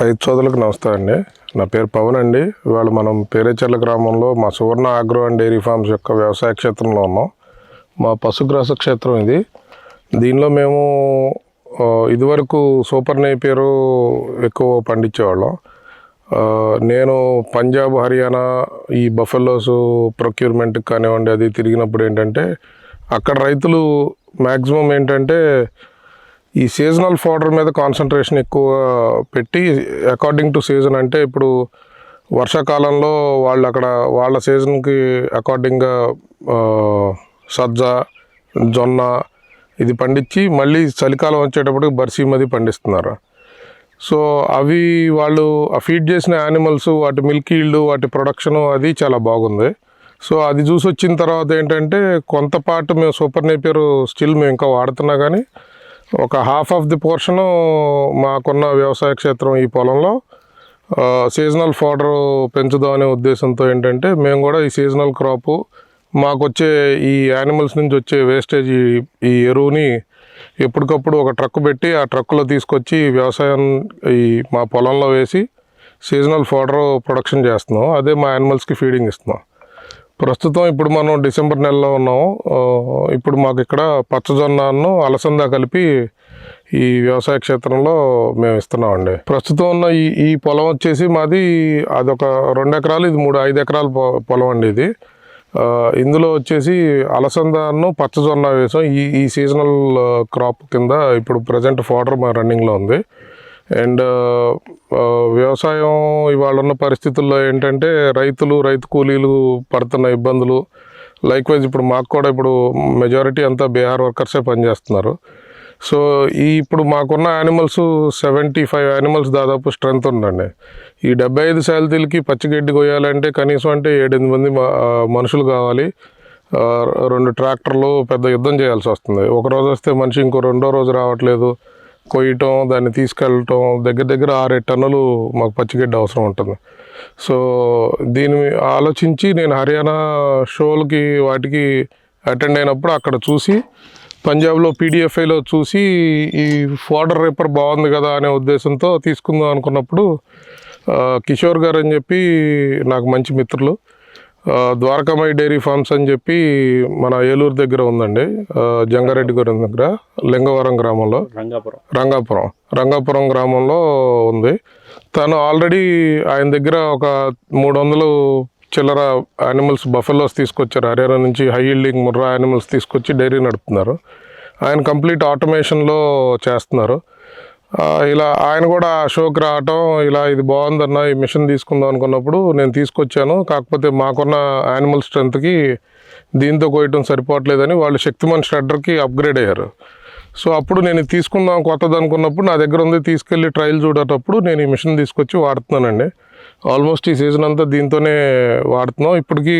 రైతు సోదరులకు నమస్తే అండి. నా పేరు పవన్ అండి. ఇవాళ మనం పేరేచర్ల గ్రామంలో మా Suvarna agro and dairy farms యొక్క వ్యవసాయ క్షేత్రంలో ఉన్నాం. మా పశుగ్రాస క్షేత్రం ఇది. దీనిలో మేము ఇదివరకు సూపర్ నేపియరు ఎక్కువ పండించేవాళ్ళం. నేను పంజాబ్ హర్యానా ఈ బఫెల్లోస్ ప్రొక్యూర్మెంట్కి కానివ్వండి అది తిరిగినప్పుడు ఏంటంటే అక్కడ రైతులు మ్యాక్సిమం ఏంటంటే ఈ సీజనల్ ఫోడర్ మీద కాన్సన్ట్రేషన్ ఎక్కువ పెట్టి అకార్డింగ్ టు సీజన్ అంటే ఇప్పుడు వర్షాకాలంలో వాళ్ళు అక్కడ వాళ్ళ సీజన్కి అకార్డింగ్గా సజ్జ జొన్న ఇది పండించి మళ్ళీ చలికాలం వచ్చేటప్పటికి బర్సీమది పండిస్తున్నారు. సో అవి వాళ్ళు ఆ ఫీడ్ చేసిన యానిమల్స్ వాటి మిల్క్ ఈల్డ్ వాటి ప్రొడక్షన్ అది చాలా బాగుంది. సో అది చూసి వచ్చిన తర్వాత ఏంటంటే కొంత పాటు మేము సూపర్ నేపియర్ స్టిల్ మేము ఇంకా వాడుతున్నా కానీ ఒక హాఫ్ ఆఫ్ ది పోర్షన్ మాకున్న వ్యవసాయ క్షేత్రం ఈ పొలంలో. సీజనల్ ఫోడర్ పెంచుదాం అనే ఉద్దేశంతో ఏంటంటే మేము కూడా ఈ సీజనల్ క్రాపు మాకు వచ్చే ఈ యానిమల్స్ నుంచి వచ్చే వేస్టేజ్ ఈ- ఈ ఎరువుని ఎప్పటికప్పుడు ఒక ట్రక్ పెట్టి ఆ ట్రక్కులో తీసుకొచ్చి వ్యవసాయం ఈ మా పొలంలో వేసి సీజనల్ ఫోడర్ ప్రొడక్షన్ చేస్తున్నాం. అదే మా యానిమల్స్కి ఫీడింగ్ ఇస్తున్నాం. ప్రస్తుతం ఇప్పుడు మనం డిసెంబర్ నెలలో ఉన్నాము. ఇప్పుడు మాకు ఇక్కడ పచ్చజొన్నను అలసంద కలిపి ఈ వ్యవసాయ క్షేత్రంలో మేము ఇస్తున్నామండి. ప్రస్తుతం ఉన్న ఈ ఈ పొలం వచ్చేసి మాది అదొక రెండు ఎకరాలు ఇది మూడు ఐదు ఎకరాల పొ- పొలం అండి ఇది. ఇందులో వచ్చేసి అలసందను పచ్చజొన్న వేసాం. ఈ ఈ సీజనల్ క్రాప్ కింద ఇప్పుడు ప్రజెంట్ ఫోడర్ మా రన్నింగ్లో ఉంది. అండ్ వ్యవసాయం ఇవాళ ఉన్న పరిస్థితుల్లో ఏంటంటే రైతులు రైతు కూలీలు పడుతున్న ఇబ్బందులు. లైక్వైజ్ ఇప్పుడు మాకు కూడా ఇప్పుడు మెజారిటీ అంతా బీహార్ వర్కర్సే పనిచేస్తున్నారు. సో ఈ ఇప్పుడు మాకున్న యానిమల్స్ సెవెంటీ ఫైవ్ యానిమల్స్ దాదాపు స్ట్రెంత్ ఉందండి. ఈ డెబ్బై ఐదు శాలతీలకి పచ్చిగడ్డి కొయ్యాలంటే కనీసం అంటే ఏడెనిమిది మంది మనుషులు కావాలి. రెండు ట్రాక్టర్లు పెద్ద యుద్ధం చేయాల్సి వస్తుంది. ఒక రోజు వస్తే మనిషి ఇంకో రెండో రోజు రావట్లేదు. కొయ్యటం దాన్ని తీసుకెళ్ళటం దగ్గర దగ్గర ఆరేడు టన్నులు మాకు పచ్చిగడ్డి అవసరం ఉంటుంది. సో దీని ఆలోచించి నేను హర్యానా షోలకి వాటికి అటెండ్ అయినప్పుడు అక్కడ చూసి పంజాబ్లో పీడిఎఫ్ఐలో చూసి ఈ ఫోడర్ రేపర్ బాగుంది కదా అనే ఉద్దేశంతో తీసుకుందాం అనుకున్నప్పుడు కిషోర్ గారు అని చెప్పి నాకు మంచి మిత్రులు. ద్వారకామై డైరీ ఫార్మ్స్ అని చెప్పి మన ఏలూరు దగ్గర ఉందండి. జంగారెడ్డి గారి దగ్గర లింగవరం గ్రామంలో. రంగాపురం. రంగాపురం. రంగాపురం గ్రామంలో ఉంది. తను ఆల్రెడీ ఆయన దగ్గర ఒక మూడు వందలు చిల్లర యానిమల్స్ బఫెలోస్ తీసుకొచ్చారు. హర్యానా నుంచి హై ఈల్డింగ్ ముర్రా యానిమల్స్ తీసుకొచ్చి డైరీ నడుపుతున్నారు. ఆయన కంప్లీట్ ఆటోమేషన్లో చేస్తున్నారు. ఇలా ఆయన కూడా ఆ షోకి రావటం ఇలా ఇది బాగుందన్న ఈ మిషన్ తీసుకుందాం అనుకున్నప్పుడు నేను తీసుకొచ్చాను. కాకపోతే మాకున్న యానిమల్ స్ట్రెంత్కి దీంతో కోయటం సరిపోవట్లేదని వాళ్ళు శక్తిమాన్ షడ్డర్కి అప్గ్రేడ్ అయ్యారు. సో అప్పుడు నేను తీసుకుందాం కొత్తది అనుకున్నప్పుడు నా దగ్గర ఉంది తీసుకెళ్ళి ట్రయల్ చూడేటప్పుడు నేను ఈ మిషన్ తీసుకొచ్చి వాడుతున్నానండి. ఆల్మోస్ట్ ఈ సీజన్ అంతా దీంతోనే వాడుతున్నాం. ఇప్పటికీ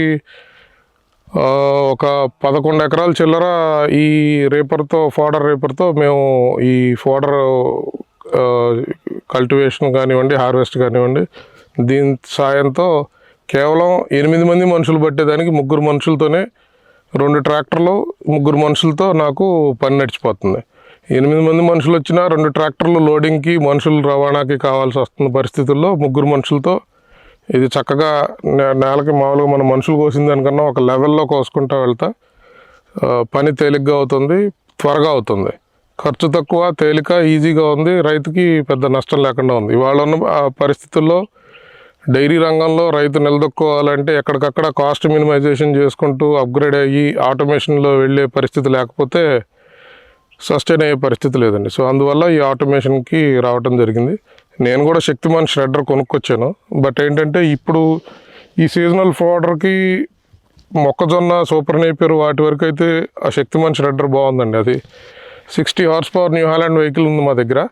ఒక పదకొండు ఎకరాల చిల్లర ఈ రేపర్తో ఫోడర్ రేపర్తో మేము ఈ ఫోడర్ కల్టివేషన్ కానివ్వండి హార్వెస్ట్ కానివ్వండి దీని సాయంతో కేవలం ఎనిమిది మంది మనుషులు పట్టేదానికి ముగ్గురు మనుషులతోనే రెండు ట్రాక్టర్లు ముగ్గురు మనుషులతో నాకు పని నడిచిపోతుంది. ఎనిమిది మంది మనుషులు వచ్చినా రెండు ట్రాక్టర్లు లోడింగ్కి మనుషులు రవాణాకి కావాల్సి వస్తున్న పరిస్థితుల్లో ముగ్గురు మనుషులతో ఇది చక్కగా నే- నేలకి మామూలుగా మన మనుషులు కోసిన దానికన్నా ఒక లెవెల్లో కోసుకుంటా వెళ్తా. పని తేలిగ్గా అవుతుంది త్వరగా అవుతుంది. ఖర్చు తక్కువ తేలిక ఈజీగా ఉంది రైతుకి పెద్ద నష్టం లేకుండా ఉంది. ఇవాళ ఉన్న ఆ పరిస్థితుల్లో డైరీ రంగంలో రైతు నిలదొక్కోవాలంటే ఎక్కడికక్కడ కాస్ట్ మినిమైజేషన్ చేసుకుంటూ అప్గ్రేడ్ అయ్యి ఆటోమేషన్లో వెళ్ళే పరిస్థితి లేకపోతే సస్టైన్ అయ్యే పరిస్థితి లేదండి. సో అందువల్ల ఈ ఆటోమేషన్కి రావటం జరిగింది. నేను కూడా శక్తిమాన్ షెడ్డర్ కొనుక్కొచ్చాను. బట్ ఏంటంటే ఇప్పుడు ఈ సీజనల్ ఫోడర్కి మొక్కజొన్న సూపర్ నేపియర్ వాటి వరకు అయితే ఆ శక్తిమాన్ షెడ్డర్ బాగుందండి అది. Sixty horse power new Holland vehicle ఉంది మా దగ్గర.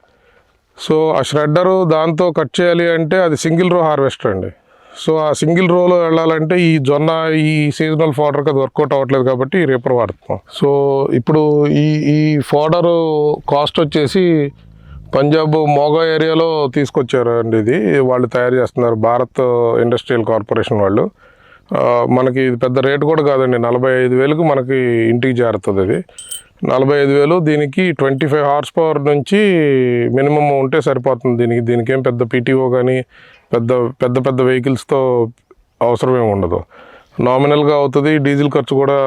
సో ఆ షెడ్డరు దాంతో కట్ చేయాలి అంటే అది సింగిల్ రో హార్వెస్టర్ అండి. సో ఆ సింగిల్ రోలో వెళ్ళాలంటే ఈ జొన్న ఈ సీజనల్ ఫోడర్కి అది వర్కౌట్ అవ్వట్లేదు కాబట్టి రేపర్ వాడుతున్నాం. సో ఇప్పుడు ఈ ఈ ఫోడరు కాస్ట్ వచ్చేసి పంజాబ్ మోగా ఏరియాలో తీసుకొచ్చారు అండి ఇది. వాళ్ళు తయారు చేస్తున్నారు భారత్ ఇండస్ట్రియల్ కార్పొరేషన్ వాళ్ళు. మనకి ఇది పెద్ద రేటు కూడా కాదండి. నలభై ఐదు వేలకు మనకి ఇంటికి చేరుతుంది ఇది. నలభై ఐదు వేలు దీనికి ట్వంటీ ఫైవ్ హార్స్ పవర్ నుంచి మినిమం ఉంటే సరిపోతుంది దీనికి. దీనికేం పెద్ద పీటీఓ కానీ పెద్ద పెద్ద పెద్ద వెహికల్స్తో అవసరం ఏమి ఉండదు. నామినల్గా అవుతుంది. డీజిల్ ఖర్చు కూడా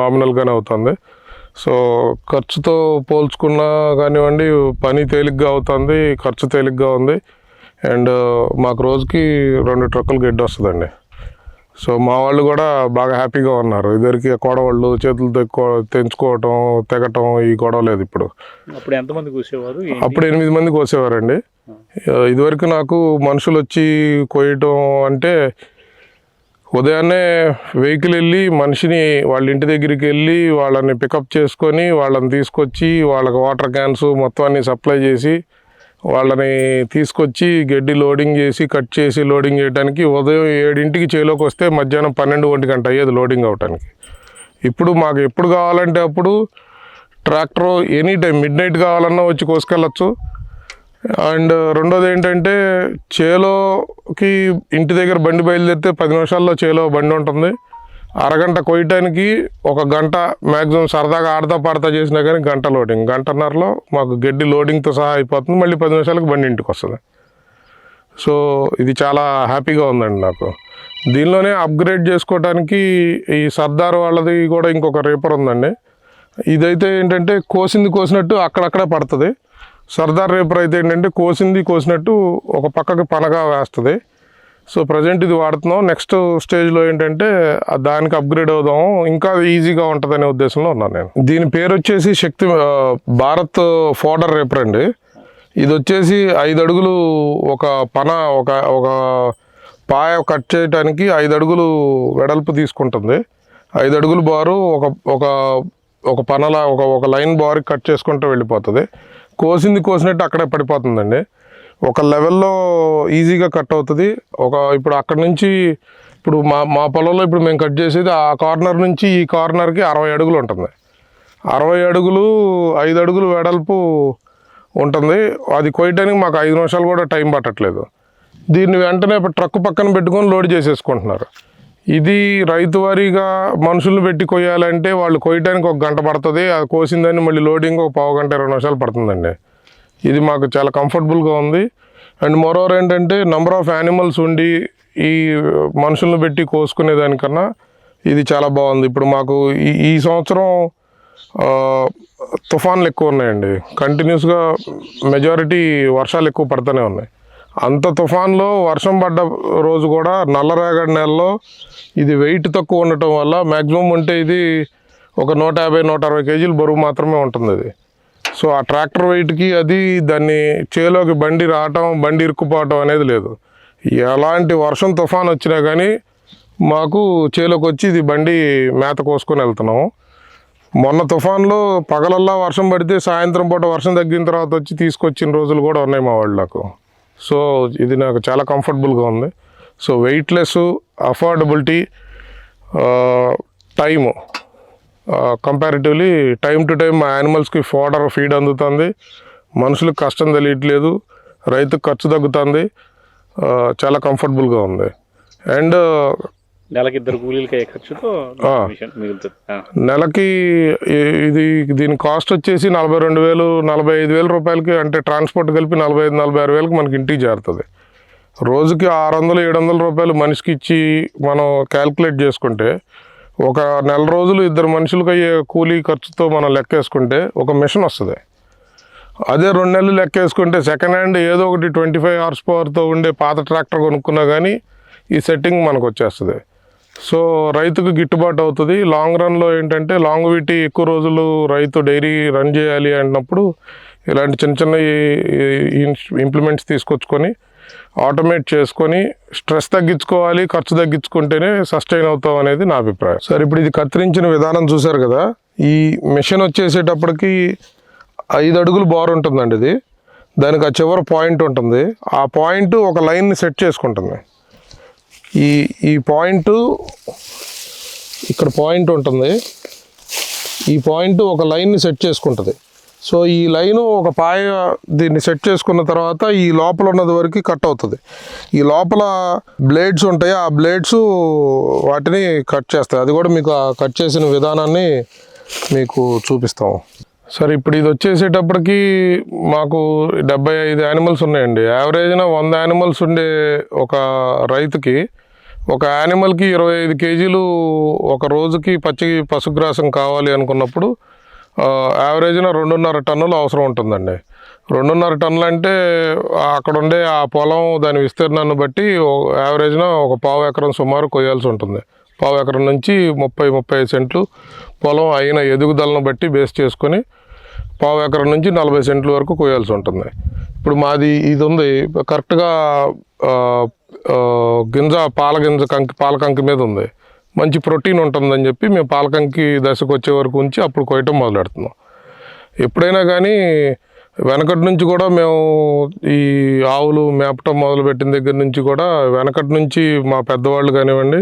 నామినల్గానే అవుతుంది. సో ఖర్చుతో పోల్చుకున్నా కానివ్వండి పని తేలిగ్గా అవుతుంది ఖర్చు తేలిగ్గా ఉంది. అండ్ మాకు రోజుకి రెండు ట్రక్కులు గడ్డి వస్తుందండి. సో మా వాళ్ళు కూడా బాగా హ్యాపీగా ఉన్నారు. ఇద్దరికి కొడవాళ్ళు చేతులు తెక్కో తెంచుకోవటం తెగటం ఈ గొడవ లేదు ఇప్పుడు. అప్పుడు ఎంతమంది కూసేవారు? అప్పుడు ఎనిమిది మంది కోసేవారండి. ఇదివరకు నాకు మనుషులు వచ్చి కోయటం అంటే ఉదయాన్నే వెహికల్ వెళ్ళి మనిషిని వాళ్ళ ఇంటి దగ్గరికి వెళ్ళి వాళ్ళని పికప్ చేసుకొని వాళ్ళని తీసుకొచ్చి వాళ్ళకి వాటర్ క్యాన్స్ మొత్తాన్ని సప్లై చేసి వాళ్ళని తీసుకొచ్చి గడ్డి లోడింగ్ చేసి కట్ చేసి లోడింగ్ చేయడానికి ఉదయం ఏడింటికి చేలోకి వస్తే మధ్యాహ్నం పన్నెండు ఒంటి గంట అయ్యేది లోడింగ్ అవడానికి ఇప్పుడు మాకు ఎప్పుడు కావాలంటే అప్పుడు tractor any time midnight కావాలన్నా వచ్చి కోసుకెళ్ళచ్చు. అండ్ రెండోది ఏంటంటే చేలో కి ఇంటి దగ్గర బండి బయలుదేరితే పది నిమిషాల్లో చేలో బండి ఉంటుంది. అరగంట కొయ్యటానికి ఒక గంట మ్యాక్సిమం సరదాగా ఆడతా పాడతా చేసినా కానీ గంట లోడింగ్. గంటన్నరలో మాకు గడ్డి లోడింగ్తో సహా అయిపోతుంది. మళ్ళీ పది నిమిషాలకు బండి ఇంటికి వస్తుంది సో ఇది చాలా హ్యాపీగా ఉందండి నాకు. దీనిలోనే అప్గ్రేడ్ చేసుకోవడానికి ఈ సర్దార్ వాళ్ళది కూడా ఇంకొక రేపర్ ఉందండి. ఇదైతే ఏంటంటే కోసింది కోసినట్టు అక్కడక్కడే పడుతుంది. సర్దార్ రేపర్ అయితే ఏంటంటే కోసింది కోసినట్టు ఒక పక్కకి పనగా వేస్తుంది. సో ప్రజెంట్ ఇది వాడుతున్నాం. నెక్స్ట్ స్టేజ్లో ఏంటంటే దానికి అప్గ్రేడ్ అవుదాం ఇంకా ఈజీగా ఉంటుందనే ఉద్దేశంలో ఉన్నాను నేను. దీని పేరు వచ్చేసి శక్తి భారత్ ఫోడర్ రేపర్ అండి. ఇది వచ్చేసి ఐదు అడుగులు ఒక పన ఒక ఒక పాయ కట్ చేయడానికి ఐదు అడుగులు వెడల్పు తీసుకుంటుంది. ఐదు అడుగులు బారు ఒక ఒక ఒక పనలా ఒక ఒక లైన్ బారు కట్ చేసుకుంటూ వెళ్ళిపోతుంది. కోసింది కోసినట్టు అక్కడే పడిపోతుందండి. ఒక లెవెల్లో ఈజీగా కట్ అవుతుంది. ఒక ఇప్పుడు అక్కడ నుంచి ఇప్పుడు మా మా పొలంలో ఇప్పుడు మేము కట్ చేసేది ఆ కార్నర్ నుంచి ఈ కార్నర్కి అరవై అడుగులు ఉంటుంది. అరవై అడుగులు ఐదు అడుగులు వెడల్పు ఉంటుంది. అది కొయ్యడానికి మాకు ఐదు నిమిషాలు కూడా టైం పట్టట్లేదు. దీన్ని వెంటనే ట్రక్ పక్కన పెట్టుకొని లోడ్ చేసేసుకుంటున్నారు. ఇది రైతు వారీగా మనుషులను పెట్టి కొయ్యాలంటే వాళ్ళు కొయ్యడానికి ఒక గంట పడుతుంది అది కోసిందని మళ్ళీ లోడింగ్ ఒక పావు గంట ఇరవై నిమిషాలు పడుతుందండి. ఇది మాకు చాలా కంఫర్టబుల్గా ఉంది. అండ్ మరోవర్ ఏంటంటే నెంబర్ ఆఫ్ యానిమల్స్ ఉండి ఈ మనుషులను పెట్టి కోసుకునే దానికన్నా ఇది చాలా బాగుంది. ఇప్పుడు మాకు ఈ ఈ సంవత్సరం తుఫాన్లు ఎక్కువ ఉన్నాయండి. కంటిన్యూస్గా మెజారిటీ వర్షాలు ఎక్కువ పడుతూనే ఉన్నాయి. అంత తుఫాన్లో వర్షం పడ్డ రోజు కూడా నల్లరేగడి నెలలో ఇది వెయిట్ తక్కువ ఉండటం వల్ల మ్యాక్సిమం ఉంటే ఇది ఒక నూట యాభై నూట అరవై కేజీలు బరువు మాత్రమే ఉంటుంది అది. సో ఆ ట్రాక్టర్ వెయిట్కి అది దాన్ని చేలోకి బండి రావటం బండి ఇరుక్కుపోవటం అనేది లేదు. ఎలాంటి వర్షం తుఫాన్ వచ్చినా కానీ మాకు చేలోకి వచ్చి ఇది బండి మేత కోసుకొని వెళ్తున్నాము. మొన్న తుఫాన్లో పగలల్లా వర్షం పడితే సాయంత్రం పూట వర్షం తగ్గిన తర్వాత వచ్చి తీసుకొచ్చిన రోజులు కూడా ఉన్నాయి మా వాళ్ళకు సో ఇది నాకు చాలా కంఫర్టబుల్గా ఉంది. So weightless affordability time comparatively time to time మా యానిమల్స్కి ఫోడర్ ఫీడ్ అందుతుంది. మనుషులకు కష్టం తెలియట్లేదు. రైతుకు ఖర్చు తగ్గుతుంది. చాలా కంఫర్టబుల్గా ఉంది. అండ్ నెలకి ఇద్దరు కూలీలకి అయ్యే ఖర్చుతో మిగులుతుంది. నెలకి ఇది దీని కాస్ట్ వచ్చేసి నలభై రెండు వేలు నలభై ఐదు వేల రూపాయలకి అంటే ట్రాన్స్పోర్ట్ కలిపి నలభై ఐదు నలభై ఆరు వేలకి మనకి ఇంటికి చేరుతుంది. రోజుకి ఆరు వందలు ఏడు వందల రూపాయలు మనిషికి ఇచ్చి మనం క్యాల్కులేట్ చేసుకుంటే ఒక నెల రోజులు ఇద్దరు మనుషులకు అయ్యే కూలీ ఖర్చుతో మనం లెక్కేసుకుంటే ఒక మిషన్ వస్తుంది. అదే రెండు నెలలు లెక్క వేసుకుంటే సెకండ్ హ్యాండ్ ఏదో ఒకటి ట్వంటీ ఫైవ్ హార్స్ పవర్తో ఉండే పాత ట్రాక్టర్ కొనుక్కున్నా కానీ ఈ సెట్టింగ్ మనకు వచ్చేస్తుంది. సో రైతుకు గిట్టుబాటు అవుతుంది. లాంగ్ రన్లో ఏంటంటే లాంగ్ వీటి ఎక్కువ రోజులు రైతు డైరీ రన్ చేయాలి అన్నప్పుడు ఇలాంటి చిన్న చిన్న ఇంప్లిమెంట్స్ తీసుకొచ్చుకొని ఆటోమేట్ చేసుకొని స్ట్రెస్ తగ్గించుకోవాలి ఖర్చు తగ్గించుకుంటేనే సస్టైన్ అవుతాం అనేది నా అభిప్రాయం. సరే ఇప్పుడు ఇది కత్తిరించిన విధానం చూశారు కదా? ఈ మిషన్ వచ్చేసేటప్పటికి ఐదు అడుగులు బార్ ఉంటుందండి ఇది. దానికి ఆ చివరి పాయింట్ ఉంటుంది. ఆ పాయింట్ ఒక లైన్ని సెట్ చేసుకుంటుంది. ఈ ఈ పాయింట్ ఇక్కడ పాయింట్ ఉంటుంది. ఈ పాయింట్ ఒక లైన్ని సెట్ చేసుకుంటుంది. సో ఈ లైను ఒక పాయ దీన్ని సెట్ చేసుకున్న తర్వాత ఈ లోపల ఉన్నది వరకు కట్ అవుతుంది. ఈ లోపల బ్లేడ్స్ ఉంటాయి. ఆ బ్లేడ్స్ వాటిని కట్ చేస్తాయి. అది కూడా మీకు ఆ కట్ చేసిన విధానాన్ని మీకు చూపిస్తాము. సరే ఇప్పుడు ఇది వచ్చేసేటప్పటికి మాకు డెబ్బై ఐదు యానిమల్స్ ఉన్నాయండి. యావరేజ్న వంద యానిమల్స్ ఉండే ఒక రైతుకి ఒక యానిమల్కి ఇరవై ఐదు కేజీలు ఒక రోజుకి పచ్చి పశుగ్రాసం కావాలి అనుకున్నప్పుడు యావరేజ్న రెండున్నర టన్నులు అవసరం ఉంటుందండి. రెండున్నర టన్నులు అంటే అక్కడ ఉండే ఆ పొలం దాని విస్తీర్ణాన్ని బట్టి యావరేజ్న ఒక పావు ఎకరం సుమారు కొయ్యాల్సి ఉంటుంది. పావు ఎకరం నుంచి ముప్పై ముప్పై ఐదు సెంట్లు పొలం అయిన ఎదుగుదలను బట్టి బేస్ చేసుకొని పావు ఎకరం నుంచి నలభై సెంట్ల వరకు కోయాల్సి ఉంటుంది. ఇప్పుడు మాది ఇది ఉంది కరెక్ట్గా గింజ పాల గింజ కంకి పాల కంకి మీద ఉంది. మంచి ప్రోటీన్ ఉంటుందని చెప్పి మేము పాలకంకి దశకు వచ్చే వరకు ఉంచి అప్పుడు కొయ్యటం మొదలు పెడుతున్నాం ఎప్పుడైనా కానీ వెనకటి నుంచి కూడా మేము ఈ ఆవులు మేపటం మొదలుపెట్టిన దగ్గర నుంచి కూడా వెనకటి నుంచి మా పెద్దవాళ్ళు కానివ్వండి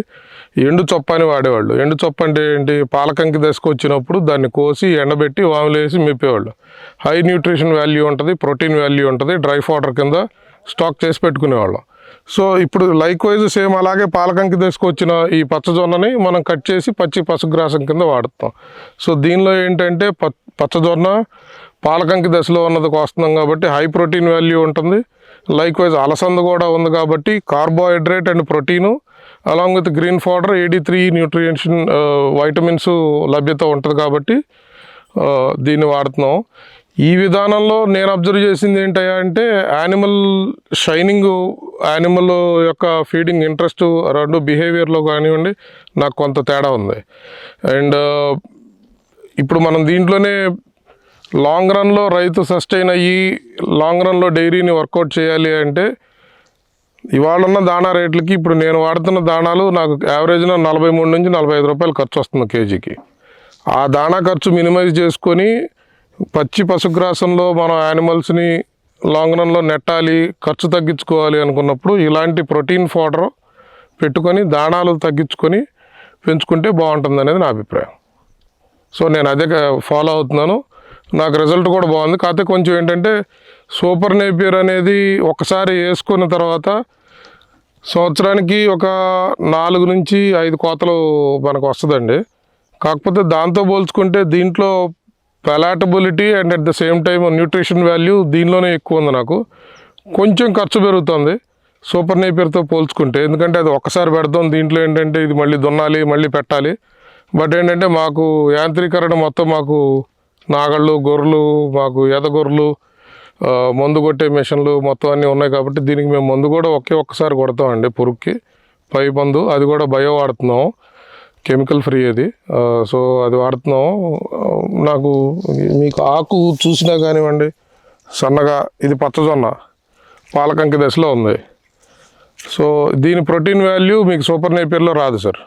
ఎండు చొప్ప అని వాడేవాళ్ళు. ఎండు చొప్ప అంటే ఏంటి? పాలకంకి దశకు వచ్చినప్పుడు దాన్ని కోసి ఎండబెట్టి వామిలేసి మెప్పేవాళ్ళు హై న్యూట్రిషన్ వాల్యూ ఉంటుంది ప్రోటీన్ వాల్యూ ఉంటుంది డ్రై ఫౌడర్ కింద స్టాక్ చేసి పెట్టుకునేవాళ్ళం. సో ఇప్పుడు లైక్ వైజ్ సేమ్ అలాగే పాలకంకి తీసుకొచ్చిన ఈ పచ్చజొన్నని మనం కట్ చేసి పచ్చి పశుగ్రాసం కింద వాడుతాం. సో దీనిలో ఏంటంటే పచ్చజొన్న పాలకంకి దశలో ఉన్నది వస్తున్నాం కాబట్టి హై ప్రోటీన్ వాల్యూ ఉంటుంది. లైక్ వైజ్ అలసంద కూడా ఉంది కాబట్టి carbohydrate and protein along with green fodder A D three nutrients vitamins లభ్యత ఉంటుంది కాబట్టి uh, దీన్ని వాడుతున్నాం. ఈ విధానంలో నేను అబ్జర్వ్ చేసింది ఏంటంటే యానిమల్ షైనింగ్ యానిమల్ యొక్క ఫీడింగ్ ఇంట్రెస్ట్ రెండు బిహేవియర్లో కానివ్వండి నాకు కొంత తేడా ఉంది. అండ్ ఇప్పుడు మనం దీంట్లోనే లాంగ్ రన్లో రైతు సస్టైన్ అయ్యి లాంగ్ రన్లో డైరీని వర్కౌట్ చేయాలి అంటే ఇవాళ ఉన్న దాణా రేట్లకి ఇప్పుడు నేను వాడుతున్న దాణాలు నాకు యావరేజ్న నలభై మూడు నుంచి నలభై ఐదు రూపాయలు ఖర్చు వస్తుంది కేజీకి. ఆ దాణా ఖర్చు మినిమైజ్ చేసుకొని పచ్చి పశుగ్రాసంలో మనం యానిమల్స్ని లాంగ్ రన్లో నెట్టాలి ఖర్చు తగ్గించుకోవాలి అనుకున్నప్పుడు ఇలాంటి ప్రోటీన్ ఫోడర్ పెట్టుకొని దాణాలు తగ్గించుకొని పెంచుకుంటే బాగుంటుంది అనేది నా అభిప్రాయం. సో నేను అదే ఫాలో అవుతున్నాను. నాకు రిజల్ట్ కూడా బాగుంది. కాకపోతే కొంచెం ఏంటంటే సూపర్ నేపియర్ అనేది ఒకసారి వేసుకున్న తర్వాత సంవత్సరానికి ఒక నాలుగు నుంచి ఐదు కోతలు మనకు వస్తుందండి. కాకపోతే దాంతో పోల్చుకుంటే దీంట్లో palatability and at the same time nutrition value దీనిలోనే ఎక్కువ ఉంది నాకు. కొంచెం ఖర్చు పెరుగుతుంది. సూపర్ నేపియర్తో పోల్చుకుంటే. ఎందుకంటే అది ఒక్కసారి పెడతాం దీంట్లో ఏంటంటే ఇది మళ్ళీ దున్నాలి మళ్ళీ పెట్టాలి. బట్ ఏంటంటే మాకు యాంత్రీకరణ మొత్తం మాకు నాగళ్ళు గొర్రెలు మాకు ఎదగొర్రెలు మందు కొట్టే మిషన్లు మొత్తం అన్నీ ఉన్నాయి కాబట్టి దీనికి మేము మందు కూడా ఒకే ఒక్కసారి కొడతామండి పురుగుకి. పై మందు అది కూడా బయో వాడుతున్నాం. కెమికల్ ఫ్రీ అది. సో అది వాడుతున్నాం. నాకు మీకు ఆకు చూసినా కానివ్వండి సన్నగా ఇది పచ్చజొన్న పాలకంకి దశలో ఉంది. సో దీని ప్రోటీన్ వాల్యూ మీకు సూపర్ నేపియర్లో రాదు సార్.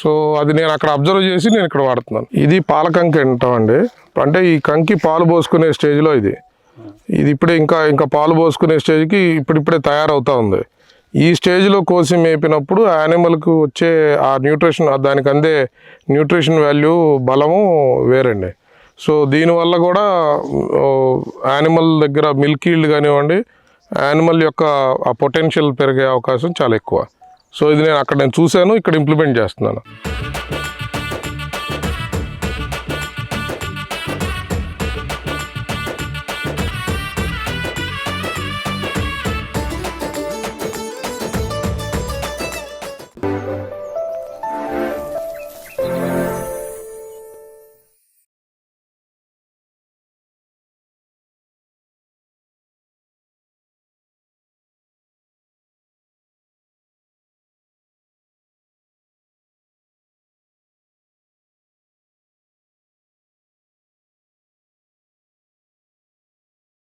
సో అది నేను అక్కడ అబ్జర్వ్ చేసి నేను ఇక్కడ వాడుతున్నాను. ఇది పాలకంకి అంటామండి. అంటే ఈ కంకి పాలు పోసుకునే స్టేజ్లో ఇది. ఇది ఇప్పుడే ఇంకా ఇంకా పాలు పోసుకునే స్టేజ్కి ఇప్పుడిప్పుడే తయారవుతూ ఉంది. ఈ స్టేజ్లో కోసి మేపినప్పుడు యానిమల్కి వచ్చే ఆ న్యూట్రిషన్ దానికి అందే న్యూట్రిషన్ వాల్యూ బలము వేరండి. సో దీనివల్ల కూడా యానిమల్ దగ్గర మిల్క్ ఈల్డ్ కానివ్వండి యానిమల్ యొక్క ఆ పొటెన్షియల్ పెరిగే అవకాశం చాలా ఎక్కువ. సో ఇది నేను అక్కడ నేను చూశాను ఇక్కడ ఇంప్లిమెంట్ చేస్తున్నాను.